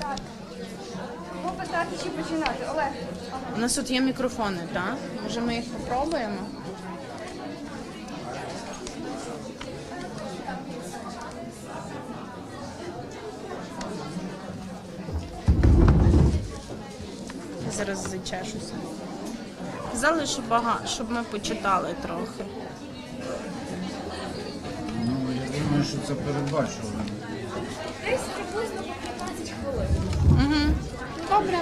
Так. Кого питати чи починати? Олег. У нас тут є мікрофони, так? Може ми їх попробуємо? Я Зараз зачешуся. Казали, що багато, щоб ми почитали трохи. Ну, я думаю, що це передбачувано. Десь приблизно по 15 хвилин. Добре.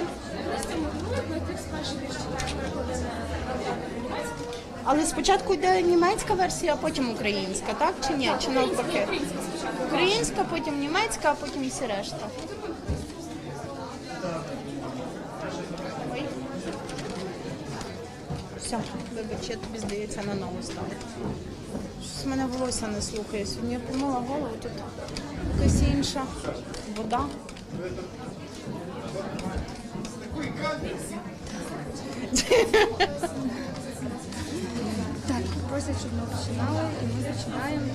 Але спочатку йде німецька версія, а потім українська, так чи ні? Чи навпаки? Українська, потім німецька, а потім всі решта. Все, вибач, я тобі здається на ногу стала. Щось мене волосся не слухає. Сьогодні я помила голову, тут якась інша вода. Так, просять, щоб ми починали, і ми починаємо.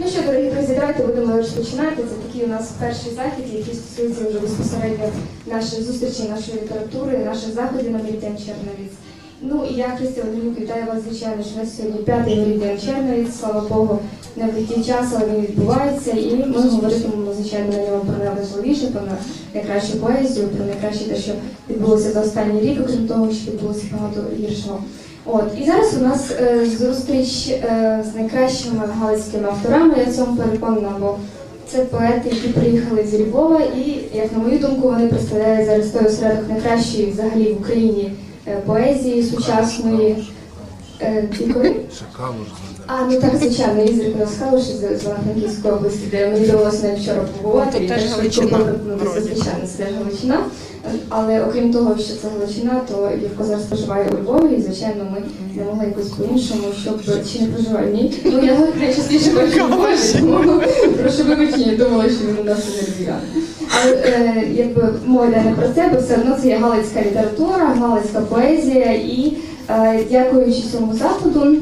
Ну що, дорогі друзі, давайте будемо розпочинати. Це такий у нас перший захід, який стосується вже безпосередньо нашої зустрічі, нашої літератури, наших заходів на Меридіан Черновіць. Ну і я, Христя Володимирюк, вітаю вас, звичайно, що у нас сьогодні п'ятий Меридіан Черновіць, слава Богу, не в час, але він відбувається, і ми говоритимемо, звичайно, на ньому про найважливіше, про найкращу поезію, про найкраще те, що відбулося за останній рік, окрім того, що відбулося багато гіршого. От і зараз у нас е, зустріч е, з найкращими галицькими авторами. Я цьому переконана, бо це поети, які приїхали зі Львова, і як на мою думку, вони представляють зараз той осередок найкращої взагалі в Україні е, поезії сучасної. Е? Шакалу ж. А, ну так, звичайно, Ізрик нас Халуші з з Івано-Франківської області, де мені довелося навіть вчора побувати. Ну, і теж теж Галичина. Звичайно, це Галичина. Але окрім того, що це Галичина, то Юрко зараз проживає у Львові, і звичайно, ми не могли якось по-іншому, щоб чи не проживає. Ні, ну я найчастіше бачу у Львові, тому прошу вибачення, думала, що він у нас не львів'ян. Але е, якби мова йде не про це, бо все одно це є галицька література, галицька поезія, і е, дякуючи цьому заходу.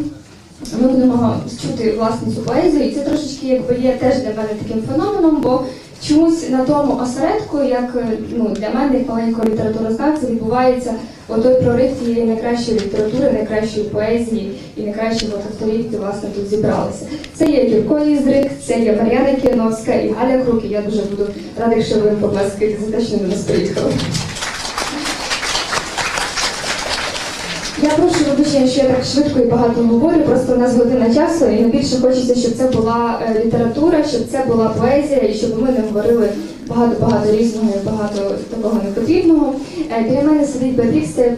Ми будемо чути власне цю поезію, і це трошечки якби є теж для мене таким феноменом, бо чомусь на тому осередку, як е, ну для мене, як маленького літературознавця, відбувається отой прорив тієї найкращої літератури, найкращої поезії і найкращих авторів, які власне тут зібралися. Це є Юрко Ізрик, це є Мар'яна Кіновська і Галя Крук. І я дуже буду рада, якщо ви поплескаєте за те, що вони нас приїхали. Я прошу вибачення, що я так швидко і багато говорю, просто у нас година часу, і найбільше хочеться, щоб це була е, література, щоб це була поезія, і щоб ми не говорили багато-багато різного і багато такого непотрібного. Е, Біля мене сидить Беатрікс, це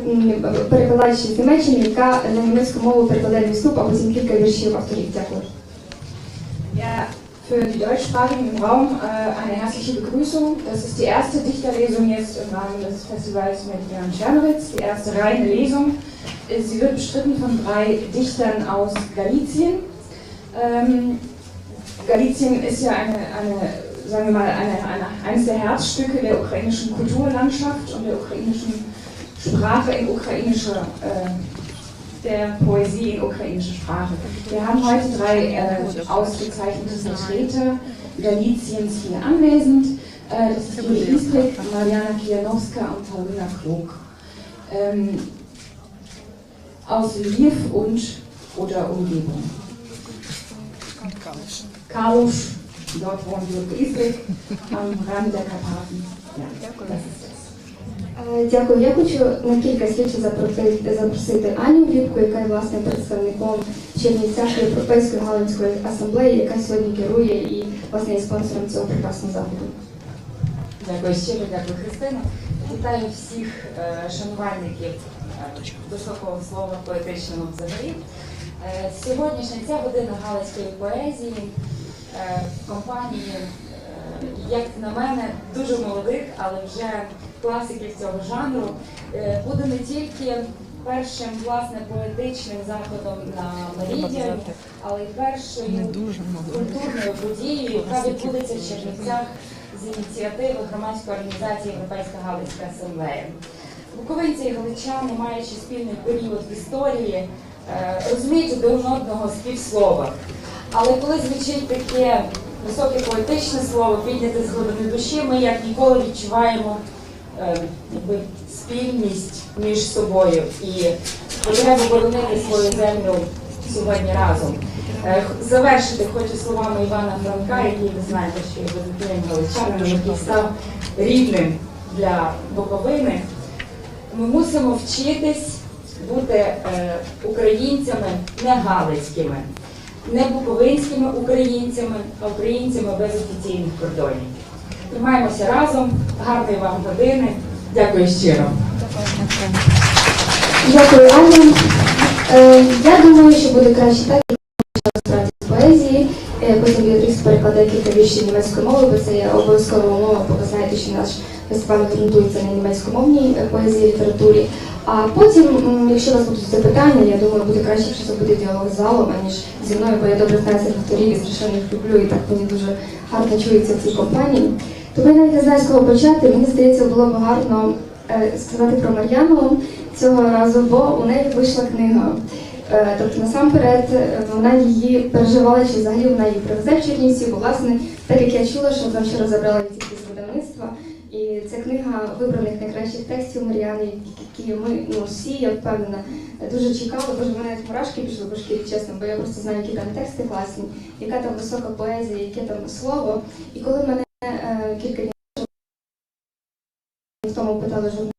перекладач з Німеччини, яка на німецьку мову перекладає вступ, а потім кілька віршів авторів. Дякую. Für die Deutschsprachigen im Raum äh, eine herzliche Begrüßung. Das ist die erste Dichterlesung jetzt im Rahmen des Festivals mit Jan Czernowitz, die erste reine Lesung. Sie wird bestritten von drei Dichtern aus Galizien. Ähm, Galizien ist ja eine, eine sagen wir mal, eine, eine, eines der Herzstücke der ukrainischen Kulturlandschaft und der ukrainischen Sprache in ukrainischer äh, der Poesie in ukrainischer Sprache. Wir haben heute drei äh, ausgezeichnete Vertreter Galiciens hier anwesend. Äh, das ist Juli Istrik, Mariana Kijanowska und Paulina Klog. Ähm, aus Lviv und oder Umgebung. Kalusch, dort wohnt Jürgen Istrik, am Rande der Karpaten. Ja, das ist Дякую. Я хочу на кілька слів запросити, запросити Аню Вліпку, яка є власне представником Чернівцях Європейської галицької асамблеї, яка сьогодні керує і власне є спонсором цього прекрасного заходу. Дякую щиро, дякую Христина. Вітаю всіх е, шанувальників е, високого слова поетичного взагалі. Е, Сьогоднішня ця година галицької поезії е, компанії, е, як на мене, дуже молодих, але вже класиків цього жанру, е, буде не тільки першим власне поетичним заходом на Меридіані, але й першою культурною подією, яка відбудеться в Чернівцях з ініціативи громадської організації Європейська Галицька асамблея. Буковинці і галичани, маючи спільний період в історії, е, розуміють один одного з півслова. Але коли звучить таке високе поетичне слово, підняте з глибини душі, ми як ніколи відчуваємо спільність між собою і потребу боронити свою землю сьогодні разом. Е, Завершити хочу словами Івана Франка, який ви знаєте, що є видатним галичанином, який став рідним для Буковини. Ми мусимо вчитись бути е, українцями не галицькими, не буковинськими українцями, а українцями без офіційних кордонів. Тримаємося разом, гарної вам години. Дякую щиро. Дякую, Аня. Е, я думаю, що буде краще так, як розбиратися з поезії. Е, потім Біатріс перекладе кілька віршів німецької мови, бо це є обов'язкова умова, бо ви знаєте, що наш фестиваль ґрунтується на німецькомовній е, поезії літературі. А потім, якщо у вас будуть запитання, я думаю, буде краще, якщо це буде діалог з залом, аніж зі мною, бо я добре знаю цих авторів і страшенно їх люблю, і так мені дуже гарно чується в цій компанії. Тому я навіть не знаю, з кого почати. Мені здається, було б гарно е, сказати про Мар'яну цього разу, бо у неї вийшла книга. Е, Тобто насамперед е, вона її переживала, чи взагалі вона її привезе в Чернівці, бо власне, так як я чула, що вона вчора забрала тільки з видавництва. І це книга вибраних найкращих текстів Мар'яни, які ми ну, всі, я впевнена, дуже чекали. Боже, в мене навіть мурашки пішли по шкірі, чесно, бо я просто знаю, які там тексти класні, яка там висока поезія, яке там слово. І коли мене кілька днів тому питали журналістів,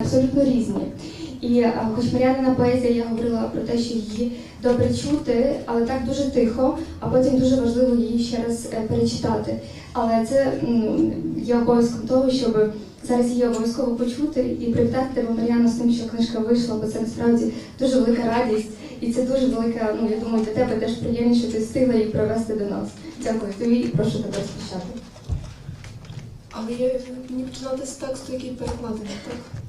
абсолютно різні. І а, хоч Мар'янина поезія, я говорила про те, що її добре чути, але так дуже тихо, а потім дуже важливо її ще раз е, перечитати. Але це є обов'язком того, щоб зараз її обов'язково почути і привітати тебе, Мар'яна, з тим, що книжка вийшла, бо це насправді дуже велика радість. І це дуже велика, ну я думаю, для тебе теж приємніше, що ти встигла її привезти до нас. Дякую тобі і прошу тебе розпочати. Але я мені починати з тексту, який перекладений, так?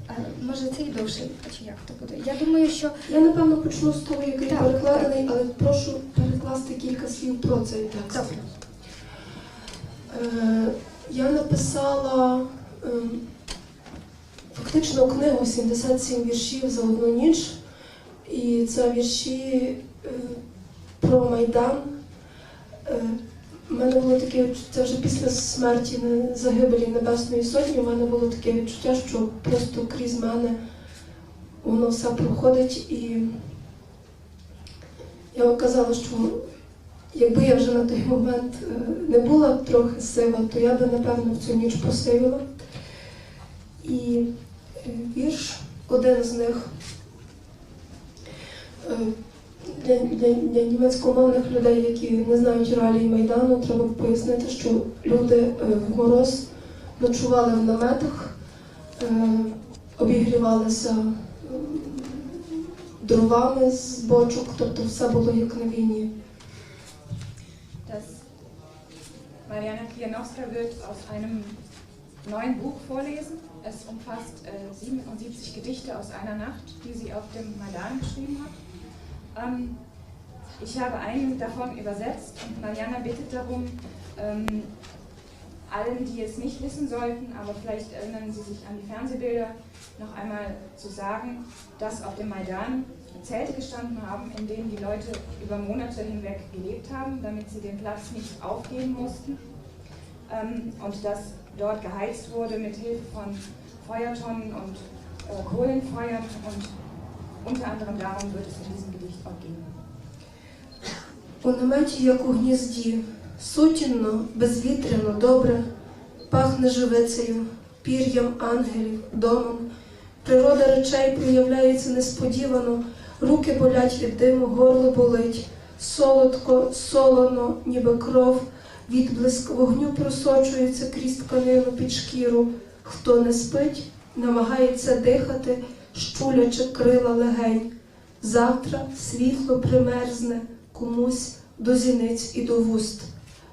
Може це і довше, чи як то буде? Я думаю, що Я напевно почну з того, який Так, перекладений, але прошу перекласти кілька слів про цей текст. Добре. Е, я написала е, фактично книгу 77 віршів за одну ніч. І це вірші е, про Майдан. Е, у мене було таке відчуття вже після смерті загибелі Небесної Сотні. У мене було таке відчуття, що просто крізь мене воно все проходить. І я казала, що якби я вже на той момент е, не була трохи сива, то я би напевно в цю ніч посивила. І е, вірш, один з них е, для, для, для німецькомовних людей, які не знають реалії Майдану, треба пояснити, що люди е, в мороз ночували в наметах, е, обігрівалися дровами з бочок, тобто все було як на війні. Mariana Klianowska wird aus einem neuen Buch vorlesen. Es umfasst äh, 77 Gedichte aus einer Nacht, die sie auf dem Maidan geschrieben hat. Ähm, ich habe einen davon übersetzt und Mariana bittet darum, ähm, allen, die es nicht wissen sollten, aber vielleicht erinnern Sie sich an die Fernsehbilder, noch einmal zu sagen, dass auf dem Maidan Zelte gestanden haben, in denen die Leute über Monate hinweg gelebt haben, damit sie den Platz nicht aufgeben mussten. Ähm, und dass dort geheizt wurde mit Hilfe von Feuertonnen und äh, Kohlenfeuern. Und unter anderem darum wird es in diesem Gedicht auch gehen. У наметі, як у гнізді, сутінно, безвітряно, добре, пахне живицею, пір'ям ангелів, домом. Природа речей проявляється несподівано, руки болять від диму, горло болить, солодко, солоно, ніби кров, відблиск вогню просочується крізь тканину під шкіру. Хто не спить, намагається дихати, щулячи крила легень. Завтра світло примерзне комусь до зіниць і до вуст,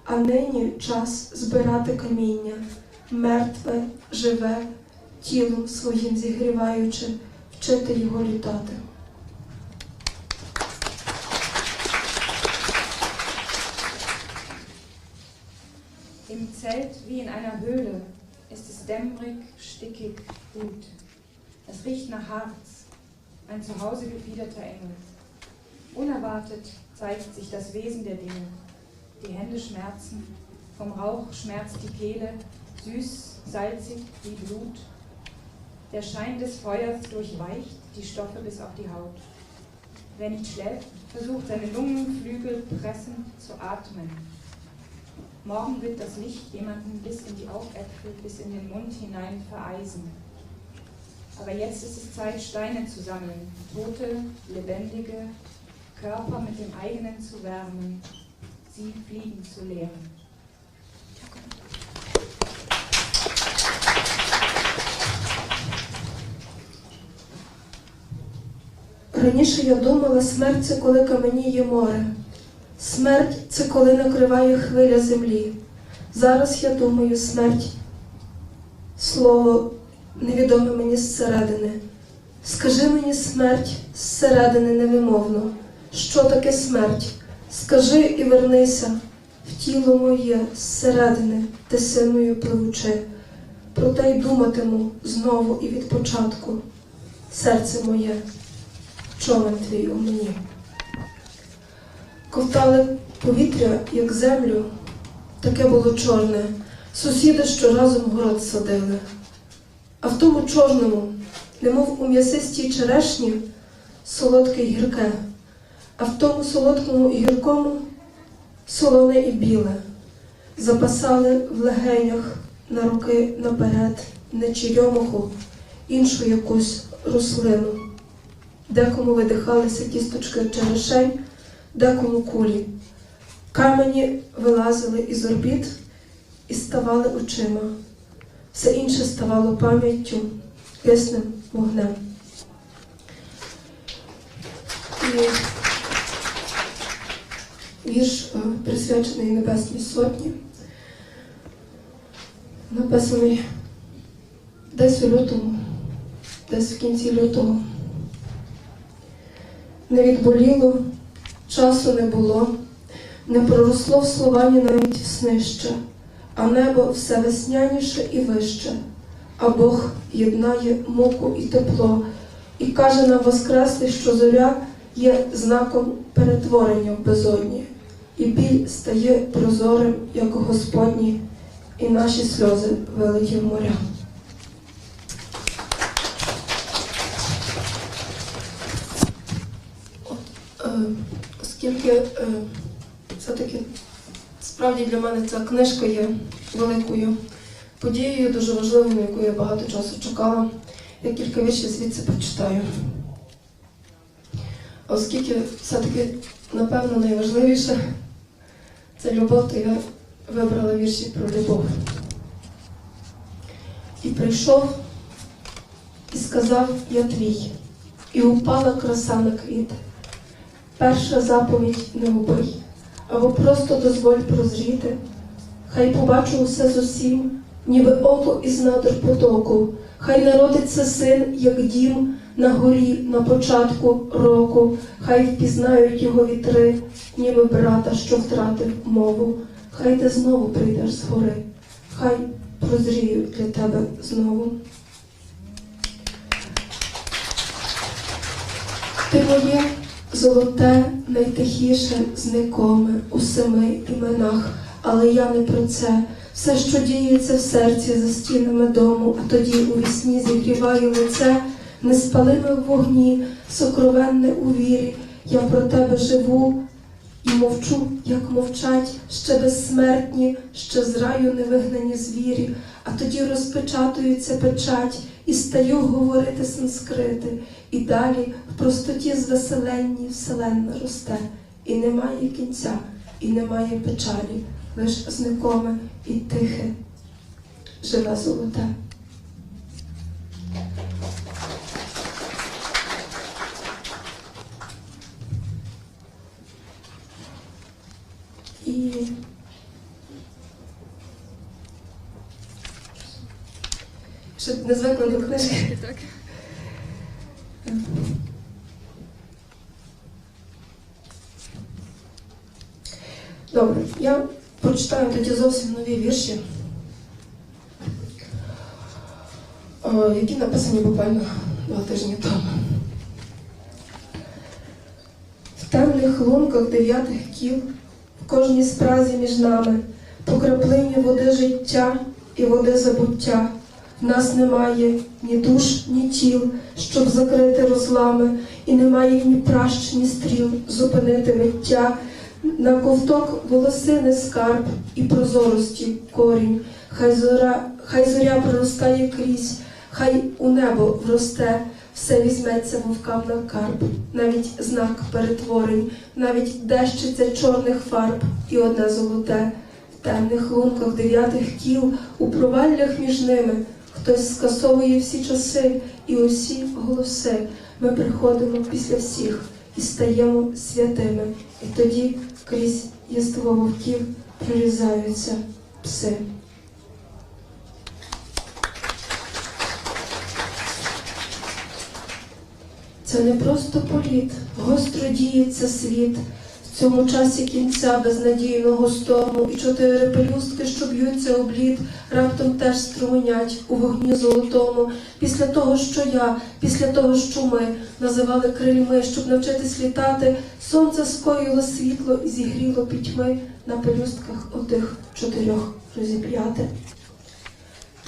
а нині час збирати каміння, мертве, живе, тілом своїм зігріваючи, вчити його літати. Im Zelt wie in einer Höhle ist es dämmerig, stickig, gut. Es riecht nach Harz, ein zu Hause gefiederter Engel. Unerwartet zeigt sich das Wesen der Dinge. Die Hände schmerzen, vom Rauch schmerzt die Kehle, süß, salzig wie Blut. Der Schein des Feuers durchweicht die Stoffe bis auf die Haut. Wer nicht schläft, versucht seine Lungenflügel pressend zu atmen. Morgen wird das Licht jemanden bis in die Augäpfel, bis in den Mund hinein vereisen. Aber jetzt ist es Zeit, Steine zu sammeln, tote, lebendige Körper mit dem eigenen zu wärmen, sie fliegen zu lehren. Раніше я думала, смерть це коли каменіє море. Смерть це коли накриває хвиля землі. Зараз я думаю, смерть слово невідоме мені зсередини. Скажи мені смерть зсередини невимовно. Що таке смерть? Скажи і вернися в тіло моє зсередини, тисиною пливучи. Проте й думатиму знову і від початку. Серце моє човен твій у мені. Ковтали повітря, як землю, таке було чорне. Сусіди щоразу в город садили. А в тому чорному, немов у м'ясистій черешні, солодке й гірке, а в тому солодкому і гіркому солоне і біле. Запасали в легенях на руки наперед не черемуху, іншу якусь рослину. Декому видихалися кісточки черешень, декому кулі. Камені вилазили із орбіт і ставали очима. Все інше ставало пам'яттю, киснем, вогнем. І вірш е, присвячений Небесній Сотні, написаний десь у лютому, десь в кінці лютого. Не відболіло, часу не було, не проросло в Словані навіть снище, а небо все весняніше і вище, а Бог єднає муку і тепло, і каже нам Воскреслий, що зоря є знаком перетворення в безодні, і біль стає прозорим, як Господній, і наші сльози вилиті в моря. Е, оскільки е, все-таки справді для мене ця книжка є великою подією, дуже важливою, на яку я багато часу чекала. Я кілька віршів звідси прочитаю. Оскільки все-таки, напевно, найважливіше це любов, то я вибрала вірші про любов. І прийшов і сказав я твій, і упала краса на квіт. Перша заповідь не убий, або просто дозволь прозріти. Хай побачу усе з усім, ніби око із надр потоку. Хай народиться син, як дім на горі на початку року. Хай впізнають його вітри, ніби брата, що втратив мову. Хай ти знову прийдеш з гори, хай прозрію для тебе знову. Ти моє золоте, найтихіше, зникоме у семи іменах, але я не про це. Все, що діється в серці за стінами дому, а тоді у вісні зігріваю лице, неспалиме в вогні, сокровенне у вірі. Я про тебе живу і мовчу, як мовчать ще безсмертні, ще з раю невигнані звірі, а тоді розпечатується печать і стаю говорити санскрити. І далі в простоті звеселенні вселенна росте, і немає кінця, і немає печалі, лиш зникоме і тихе, живе золоте. Угу. Що не звикла до книжки? Так. Добре, я прочитаю тоді зовсім нові вірші, е, які написані буквально два тижні тому. В темних лунках дев'ятих кіл кожній спразі між нами, по краплині води життя і води забуття. В нас немає ні душ, ні тіл, щоб закрити розлами, і немає ні пращ, ні стріл, зупинити миття. На ковток волосини скарб і прозорості корінь. Хай зоря, хай зоря проростає крізь, хай у небо вросте, все візьметься вовкам на карп, навіть знак перетворень, навіть дещиця чорних фарб і одне золоте. В темних лунках дев'ятих кіл, у проваллях між ними, хтось скасовує всі часи і усі голоси. Ми приходимо після всіх і стаємо святими. І тоді крізь єство вовків прорізаються пси. Це не просто політ, гостро діється світ. В цьому часі кінця безнадійного стому, і чотири пелюстки, що б'ються об лід, раптом теж струменять у вогні золотому. Після того, що я, після того, що ми називали крильми, щоб навчитись літати, сонце скоїло світло і зігріло пітьми на пелюстках отих чотирьох розіп'яти.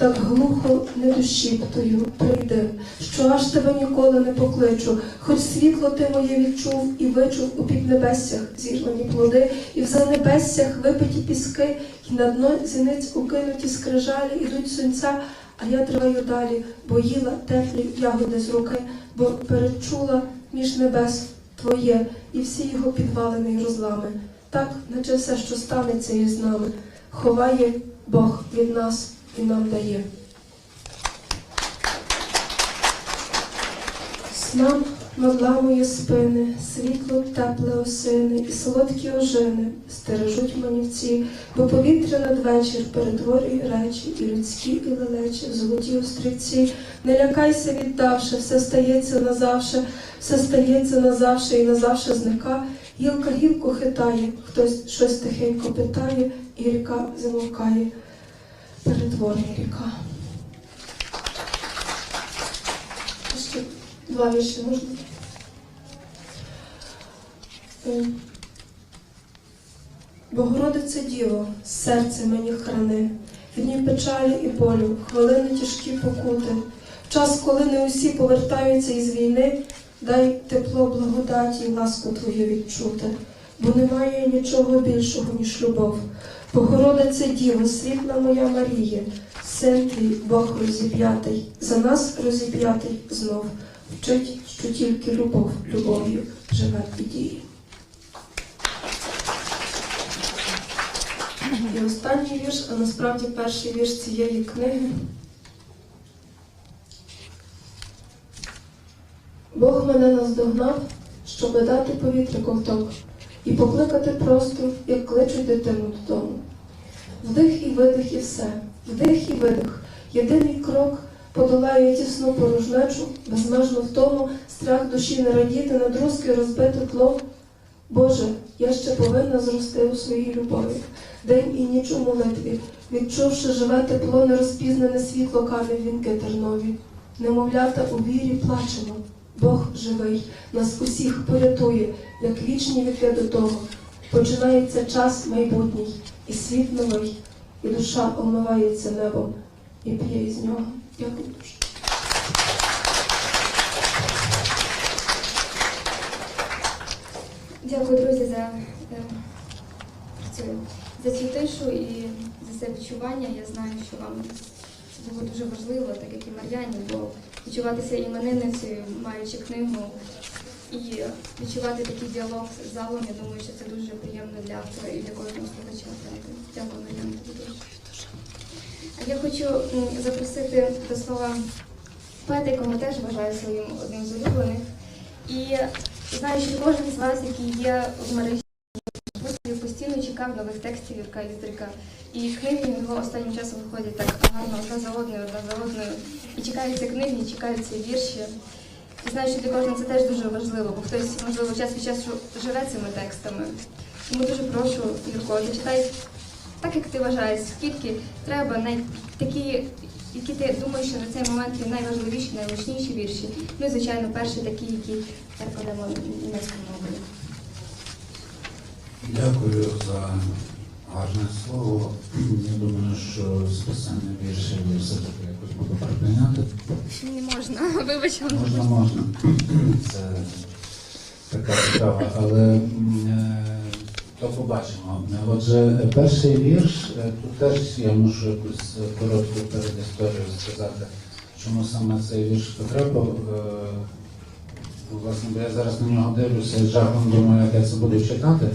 Так глухо не душіптою прийди, що аж тебе ніколи не покличу, хоч світло ти моє відчув і вичув у піднебессях зірвані плоди, і в занебессях випиті піски, і на дно зіниць укинуті скрижалі ідуть сонця, а я триваю далі, бо їла теплі ягоди з руки, бо перечула між небес твоє, і всі його підвалини розлами. Так, наче все, що станеться із нами, ховає Бог від нас і нам дає. Снам надламує спини, світло тепле осини і солодкі ожини стережуть манівці, бо повітря надвечір перетворює речі, і людські, і лелечі, золоті острівці. Не лякайся, віддавши, все стається назавше, все стається назавше і назавше зника. Гілка гілку хитає, хтось щось тихенько питає, і ріка замовкає. Перетворення ріка. Ще два вірші можна? Е, Богородице Діво, серце мені храни, в дні печалі і болю, хвилини тяжкі покути. Час, коли не усі повертаються із війни, дай тепло, благодаті і ласку Твою відчути, бо немає нічого більшого, ніж любов. Богородице Діво, світла моя Марія, син твій Бог розіп'ятий, за нас розіп'ятий знов, вчить, що тільки любов любов'ю живе і діє. І останній вірш, а насправді перший вірш цієї книги. Бог мене наздогнав, щоби дати повітря ковток і покликати просто, як кличуть дитину додому. Вдих і видих і все, вдих і видих. Єдиний крок подолає тісну порожнечу, безмежно втому, страх душі не радіти, на друзки розбите тло. Боже, я ще повинна зрости у своїй любові, день і ніч у молитві, відчувши живе тепло, нерозпізнане світло камінь вінки тернові. Немовлята у вірі плачемо. Бог живий, нас усіх порятує, як вічні віки до того. Починається час майбутній, і світ новий, і душа омивається небом, і п'є із нього. Дякую дуже. Дякую, друзі, за, е, за цю тишу і за це відчування. Я знаю, що вам це було дуже важливо, так як і Мар'яні, бо відчуватися іменинницею, маючи книгу, і відчувати такий діалог з залом, я думаю, що це дуже приємно для автора і для кожного слухача. Дякую, Мар'яна, тобі дуже. Я хочу запросити до слова поета, якого теж вважаю своїм одним з улюблених. І знаю, що кожен з вас, який є в мережі, постійно чекав нових текстів Юрка Ліздрика. І книги його останнім часом виходять так гарно одна за одною, одна за одною. І чекаються книги, і чекаються вірші. І знаю, що для кожного це теж дуже важливо, бо хтось, можливо, час від часу живе цими текстами. Тому дуже прошу, Юрко, зачитай так, як ти вважаєш, скільки треба най... такі, які ти думаєш, що на цей момент є найважливіші, найгучніші вірші. Ну і звичайно, перші такі, які перекладемо німецькою мовою. Дякую за гарне слово. Я думаю, що списання віршів все-таки якось буду припиняти. Не можна, вибач. Можна, можна. Це така справа, але е, то побачимо. Отже, перший вірш, е, тут теж я мушу якусь коротку передісторію сказати, чому саме цей вірш потрапив. Е, Власне, бо я зараз на нього дивлюся і жахом думаю, як я це буду читати.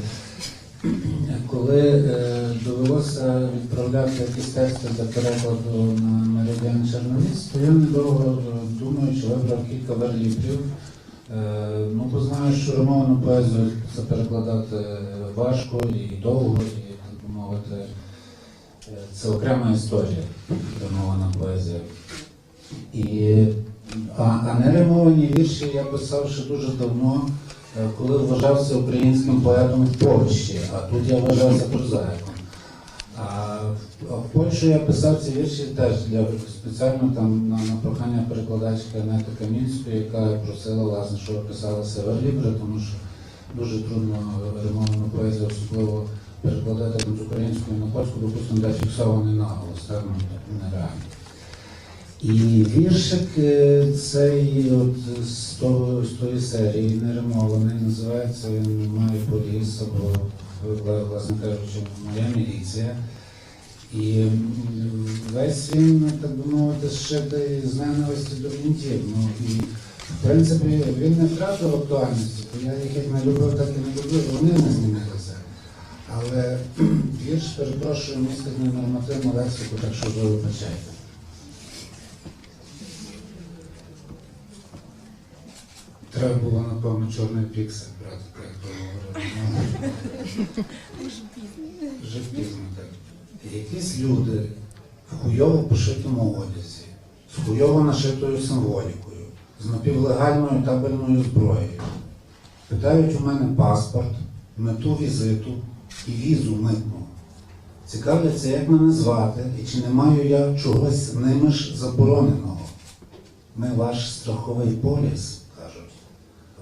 Коли е, довелося відправляти якісь тексти для перекладу на Меридіан Черновіць, то я недовго е, думаючи, вибрав кілька верліпів. Е, ну, бо знаю, що ромовану поезію це перекладати важко і довго, і, так би мовити, це окрема історія, ромована поезія. І, а, а неримовані вірші я писав ще дуже давно, коли вважався українським поетом в Польщі, а тут я вважався прозаїком. А в- Польщі я писав ці вірші теж для спеціально там на, на прохання перекладачки Анети Камінської, яка просила власне, щоб я писала северлібре, тому що дуже трудно римовану поезію, особливо перекладати з української на польську, допустимо, де фіксований наголос, так, ну, нереально. І віршик е, цей от з, того, з тої серії неримований, називається він Має поліс або власне кажучи, моя міліція. І весь він, так би мовити, зшитий з ненависті до мінтів. Ну, і, в принципі, він не втратив актуальності, бо я їх як не любив, так і не любив, вони не змінилися. Але вірш, перепрошую, містить ненормативну лексику, так що ви вибачайте. Треба було, напевно, чорний піксель брати, як то говорили. Ну, Вже пізно так. Якісь люди в хуйово пошитому одязі, з хуйово нашитою символікою, з напівлегальною табельною зброєю. Питають у мене паспорт, мету візиту і візу митну. Цікавляться, як мене звати і чи не маю я чогось ними ж забороненого. Ми ваш страховий поліс.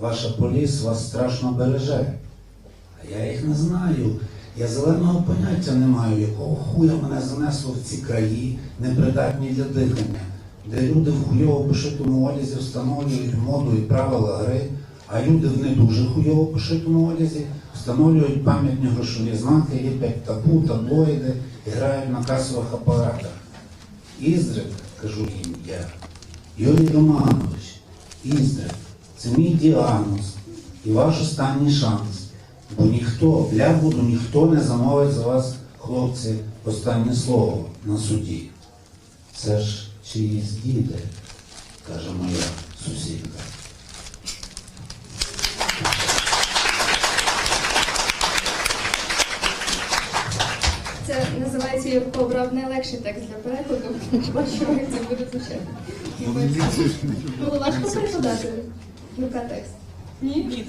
Ваша поліс вас страшно береже. А я їх не знаю. Я зеленого поняття не маю, якого хуя мене занесло в ці краї, непридатні для дихання, де люди в хуйово пошитому одязі встановлюють моду і правила гри, а люди в не дуже хуйово пошитому одязі встановлюють пам'ятні грошові знаки, ліплять табу, таблоїди і грають на касових апаратах. Іздрик, кажу їм я, Юрій Романович, Іздрик, це мій діагноз і ваш останній шанс. Бо ніхто, бля буду, ніхто не замовить за вас, хлопці, останнє слово на суді. Це ж чиїсь діти, каже моя сусідка. Це називається Юрко обрав найлегший текст для перекладу. Бачимо, як це буде звучати. Було важко перекладати Юрка текст. Ні?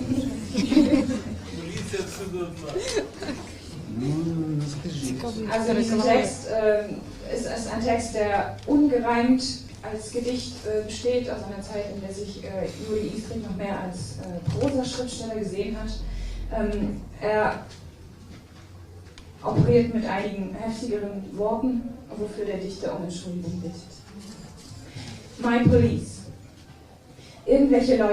Ну, не скажіть. Also dieser Text äh, ist, ist ein Text, der ungereimt als Gedicht äh, besteht, aus einer Zeit, in der sich äh, Juli Isring noch mehr als äh, Prosa-Schriftsteller gesehen hat. Ähm, er operiert mit einigen heftigeren Worten, wofür der Dichter um Entschuldigung bittet. My Police. Irgendwelche Leute